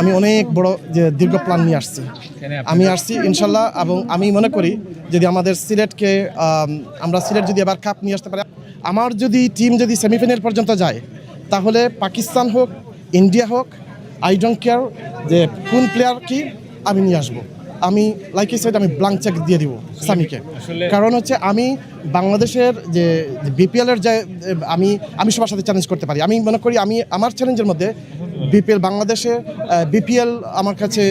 আমি অনেক বড় যে দীর্ঘ প্ল্যান নিয়ে আসছি। আমি আসছি ইনশাল্লাহ এবং আমি মনে করি যদি আমাদের সিলেটকে আমরা সিলেট যদি এবার কাপ নিয়ে আসতে পারি আমার যদি টিম যদি সেমিফাইনাল পর্যন্ত যায় তাহলে পাকিস্তান হোক ইন্ডিয়া হোক আই ডোন্ট কেয়ার যে কোন প্লেয়ার কি আমি নিয়ে আসব। আমি লাইক সাইড আমি ব্লাঙ্ক চেক দিয়ে দিব সামিকে। কারণ হচ্ছে আমি বাংলাদেশের যে বিপিএলের যে আমি আমি সবার সাথে চ্যালেঞ্জ করতে পারি। আমি মনে করি আমি আমার চ্যালেঞ্জের মধ্যে বিপিএল বাংলাদেশে বিপিএল আমার কাছে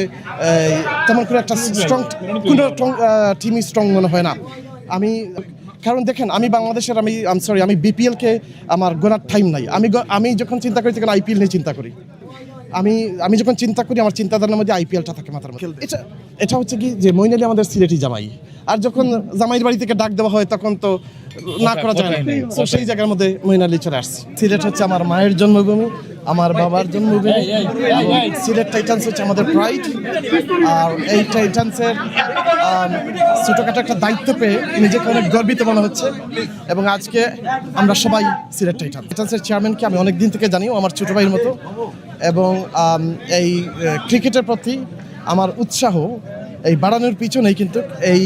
তেমন কোনো একটা স্ট্রং কোনো টিমই স্ট্রং মনে হয় না। আমি কারণ দেখেন আমি বাংলাদেশের আমি আম সরি আমি বিপিএলকে আমার গোনার টাইম নাই। আমি আমি যখন চিন্তা করি তখন আইপিএল নিয়ে চিন্তা করি। আমি আমি যখন চিন্তা করি আমার চিন্তাধারার মধ্যে আইপিএলটা থাকে মাথার মধ্যে। এটা এটা হচ্ছে কি যে মইনালি আমাদের সিলেটি জামাই। আর যখন জামাইয়ের বাড়ি থেকে ডাক দেওয়া হয় তখন তো না করা যায় না। সেই জায়গার মধ্যে মইনালি চলে আসছে। সিলেট হচ্ছে আমার মায়ের জন্মভূমি। আমার বাবার জন্মভূমি সিলেট টাইটান্স হচ্ছে আমাদের প্রাইড আর এই টাইটান্সের ছোটোখাটো একটা দায়িত্ব পেয়ে নিজেকে অনেক গর্বিত মনে হচ্ছে। এবং আজকে আমরা সবাই সিলেট টাইটান্স টাইটান্সের চেয়ারম্যানকে আমি অনেক দিন থেকে জানি আমার ছোটো ভাইয়ের মতো। এবং এই ক্রিকেটের প্রতি আমার উৎসাহ এই বাড়ানোর পিছনেই কিন্তু এই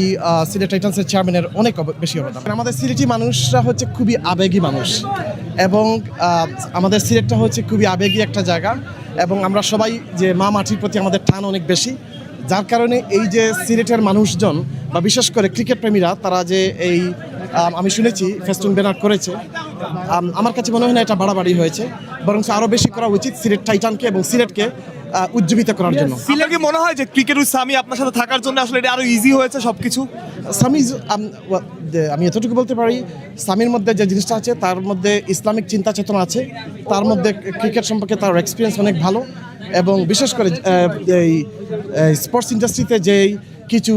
সিলেট টাইটান্সের চেয়ারম্যানের অনেক বেশি অবদান। আমাদের সিলেটি মানুষরা হচ্ছে খুবই আবেগী মানুষ। এবং আমাদের সিলেটটা হচ্ছে খুবই আবেগী একটা জায়গা এবং আমরা সবাই যে মা মাটির প্রতি আমাদের টান অনেক বেশি। যার কারণে এই যে সিলেটের মানুষজন বা বিশেষ করে ক্রিকেট প্রেমীরা তারা যে এই আমি শুনেছি ফেস্টুন ব্যানার করেছে আমার কাছে মনে হয় না এটা বাড়াবাড়ি হয়েছে বরং আরও বেশি করা উচিত সিলেট টাইটানকে এবং সিলেটকে উজ্জীবিত করার জন্য। সিলেট কি মনে হয় যে ক্রিকেট সামি আপনার সাথে থাকার জন্য আসলে এটা আরও ইজি হয়েছে সব কিছু সামি আমি এতটুকু বলতে পারি সামির মধ্যে যে জিনিসটা আছে, তার মধ্যে ইসলামিক চিন্তা চেতনা আছে, তার মধ্যে ক্রিকেট সম্পর্কে তার এক্সপিরিয়েন্স অনেক ভালো এবং বিশেষ করে এই স্পোর্টস ইন্ডাস্ট্রিতে যেই কিছু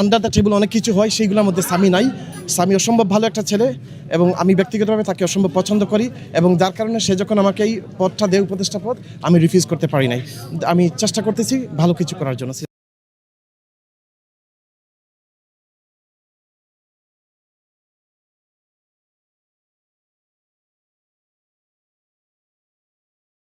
আন্ডার দ্য টেবিল অনেক কিছু হয়, সেইগুলোর মধ্যে স্বামী নাই। স্বামী অসম্ভব ভালো একটা ছেলে এবং আমি ব্যক্তিগতভাবে তাকে অসম্ভব পছন্দ করি এবং যার কারণে সে যখন আমাকে এই পদটা দেয়, উপদেষ্টা পদ, আমি রিফিউজ করতে পারি নাই। আমি চেষ্টা করতেছি ভালো কিছু করার জন্য।